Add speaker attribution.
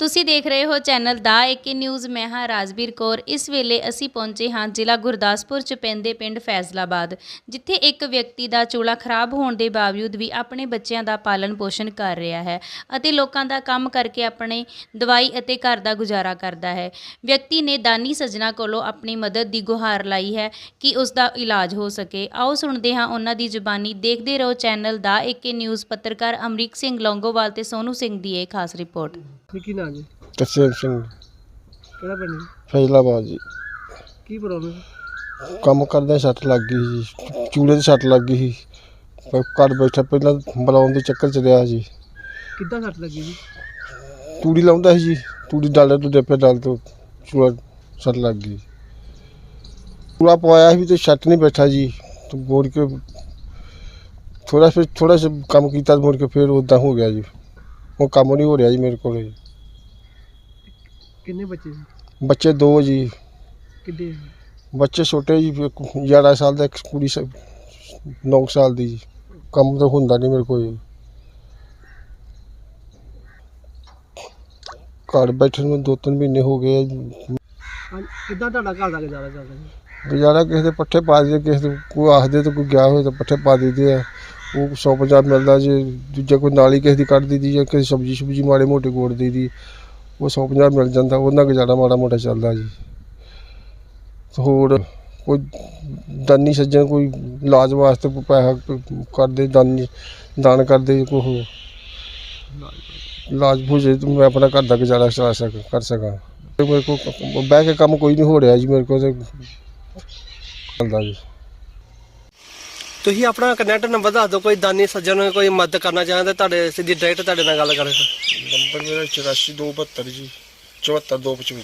Speaker 1: ਤੁਸੀਂ ਦੇਖ ਰਹੇ ਹੋ ਚੈਨਲ ਦਾ ਏਕੇ ਨਿਊਜ਼, ਮੈਂ ਹਾਂ ਰਾਜਵੀਰ ਕੌਰ। ਇਸ ਵੇਲੇ ਅਸੀਂ ਪਹੁੰਚੇ ਹਾਂ ਜ਼ਿਲ੍ਹਾ ਗੁਰਦਾਸਪੁਰ ਚ ਪੈਂਦੇ ਪਿੰਡ ਫੈਜ਼ਲਾਬਾਦ ਜਿੱਥੇ ਇੱਕ ਵਿਅਕਤੀ ਦਾ ਚੂਲਾ ਖਰਾਬ ਹੋਣ ਦੇ ਬਾਵਜੂਦ ਵੀ ਆਪਣੇ ਬੱਚਿਆਂ ਦਾ ਪਾਲਣ ਪੋਸ਼ਣ ਕਰ ਰਿਹਾ ਹੈ ਅਤੇ ਲੋਕਾਂ ਦਾ ਕੰਮ ਕਰਕੇ ਆਪਣੇ ਦਵਾਈ ਅਤੇ ਘਰ ਦਾ ਗੁਜ਼ਾਰਾ ਕਰਦਾ ਹੈ। ਵਿਅਕਤੀ ਨੇ ਦਾਨੀ ਸੱਜਣਾ ਕੋਲੋਂ ਆਪਣੀ ਮਦਦ ਦੀ ਗੁਹਾਰ ਲਾਈ ਹੈ ਕਿ ਉਸ ਦਾ ਇਲਾਜ ਹੋ ਸਕੇ। ਆਓ ਸੁਣਦੇ ਹਾਂ ਉਹਨਾਂ ਦੀ ਜ਼ੁਬਾਨੀ। ਦੇਖਦੇ ਰਹੋ ਚੈਨਲ ਦਾ ਏਕੇ ਨਿਊਜ਼ ਪੱਤਰਕਾਰ ਅਮਰੀਕ ਸਿੰਘ ਲੌਂਗੋਵਾਲ ਤੇ ਸੋਨੂ ਸਿੰਘ ਦੀ ਇਹ ਖਾਸ ਰਿਪੋਰਟ।
Speaker 2: ਨਾਂ ਜੀ
Speaker 3: ਸਿੰਘ।
Speaker 2: ਕਿਹੜਾ ਪਿੰਡ ਜੀ?
Speaker 3: ਫੈਜ਼ਲਾਬਾਦ ਜੀ।
Speaker 2: ਕੀ ਪ੍ਰੋਬਲਮ
Speaker 3: ਕੰਮ ਕਰਦਿਆਂ ਸੱਟ ਲੱਗ ਗਈ ਜੀ ਚੂਲੇ ਤੇ ਸੱਟ ਲੱਗ ਗਈ ਸੀ। ਪਰ ਘਰ ਬੈਠਾ ਪਹਿਲਾਂ ਬੁਲਾਉਣ ਦੇ ਚੱਕਰ ਚ ਰਿਹਾ ਜੀ।
Speaker 2: ਕਿੱਦਾਂ ਸੱਟ ਲੱਗੀ ਜੀ?
Speaker 3: ਤੂੜੀ ਲਾਉਂਦਾ ਸੀ ਜੀ। ਤੂੜੀ ਡਾਲੇ ਤੋਂ ਡੇਪੇ ਡਾਲ ਤੋਂ ਚੂਲਾ ਸੱਟ ਲੱਗ ਗਈ। ਪੂਰਾ ਪਵਾਇਆ ਸੀ ਵੀ ਤੇ ਸੱਟ ਨਹੀਂ ਬੈਠਾ ਜੀ। ਤੇ ਮੋੜ ਕੇ ਥੋੜਾ ਫਿਰ ਥੋੜਾ ਜਿਹਾ ਕੰਮ ਕੀਤਾ ਮੁੜ ਕੇ ਫਿਰ ਉਦਾਂ ਹੋ ਗਿਆ ਜੀ। ਉਹ ਕੰਮ ਨਹੀਂ ਹੋ ਰਿਹਾ ਜੀ ਮੇਰੇ ਕੋਲ।
Speaker 2: ਕਿੰਨੇ ਬੱਚੇ ਸੀ?
Speaker 3: ਬੱਚੇ ਦੋ ਜੀ।
Speaker 2: ਕਿੱਡੇ
Speaker 3: ਬੱਚੇ ਛੋਟੇ ਜੀ ਇੱਕ 11 ਸਾਲ ਦਾ ਇੱਕ ਕੁੜੀ 9 ਸਾਲ ਦੀ ਜੀ। ਕੰਮ ਤਾਂ ਹੁੰਦਾ ਨਹੀਂ ਮੇਰੇ ਕੋਲ। ਜੀ। ਘਰ ਬੈਠੇ ਨੂੰ ਦੋ ਤਿੰਨ ਮਹੀਨੇ ਹੋ ਗਏ ਆ ਜੀ।
Speaker 2: ਹਾਂ ਕਿੱਦਾਂ ਤੁਹਾਡਾ ਘਰ ਦਾ ਗੁਜ਼ਾਰਾ ਚੱਲਦਾ ਜੀ
Speaker 3: ਗੁਜ਼ਾਰਾ ਕਿਸੇ ਦੇ ਪੱਠੇ ਪਾ ਦਿੰਦੇ ਕਿਸੇ ਦੇ ਕੋਈ ਆਖਦੇ ਤੇ ਕੋਈ ਗਿਆ ਹੋਏ ਤਾਂ ਪੱਠੇ ਪਾ ਦਿੰਦੇ ਆ। ਉਹ 150 ਮਿਲਦਾ ਜੀ ਦੂਜਾ ਕੋਈ ਨਾਲੀ ਕਿਸੇ ਦੀ ਕੱਢ ਦਿੱਦੀ ਜਾਂ ਕਿਸੇ ਸਬਜ਼ੀ ਸੁਬਜੀ ਮਾੜੇ ਮੋਟੇ ਗੋੜ ਦਿੱਦੀ ਉਹ 150 ਮਿਲ ਜਾਂਦਾ, ਉਹਨਾਂ ਗੁਜ਼ਾਰਾ ਮਾੜਾ ਮੋਟਾ ਚੱਲਦਾ ਜੀ। ਹੋਰ ਕੋਈ ਦਾਨੀ ਸੱਜਣ ਕੋਈ ਇਲਾਜ ਵਾਸਤੇ ਕੋਈ ਪੈਸਾ ਕਰਦੇ, ਦਾਨੀ, ਦਾਨ ਕਰਦੇ ਕੋਈ ਹੋਰ? ਇਲਾਜ ਹੋ ਜੇ ਮੈਂ ਆਪਣਾ ਘਰ ਦਾ ਗੁਜ਼ਾਰਾ ਚਲਾ ਸਕ, ਕਰ ਸਕਾਂ। ਮੇਰੇ ਕੋਲ ਬਹਿ ਕੇ ਕੰਮ ਕੋਈ ਨਹੀਂ ਹੋ ਰਿਹਾ ਜੀ, ਮੇਰੇ ਕੋਲ ਤੇ ਚੱਲਦਾ ਜੀ।
Speaker 2: ਤੁਸੀਂ ਆਪਣਾ ਕੰਟੈਕਟ ਨੰਬਰ ਦੱਸ ਦਿਓ, ਕੋਈ ਦਾਨੀ ਸੱਜਣ ਨੂੰ ਕੋਈ ਮਦਦ ਕਰਨਾ ਚਾਹੁੰਦਾ, ਤੁਹਾਡੇ ਸਿੱਧੀ ਡਾਇਰੈਕਟ ਤੁਹਾਡੇ ਨਾਲ ਗੱਲ ਕਰੇ।
Speaker 3: ਨੰਬਰ ਮੇਰਾ 84 272 ਜੀ 74 255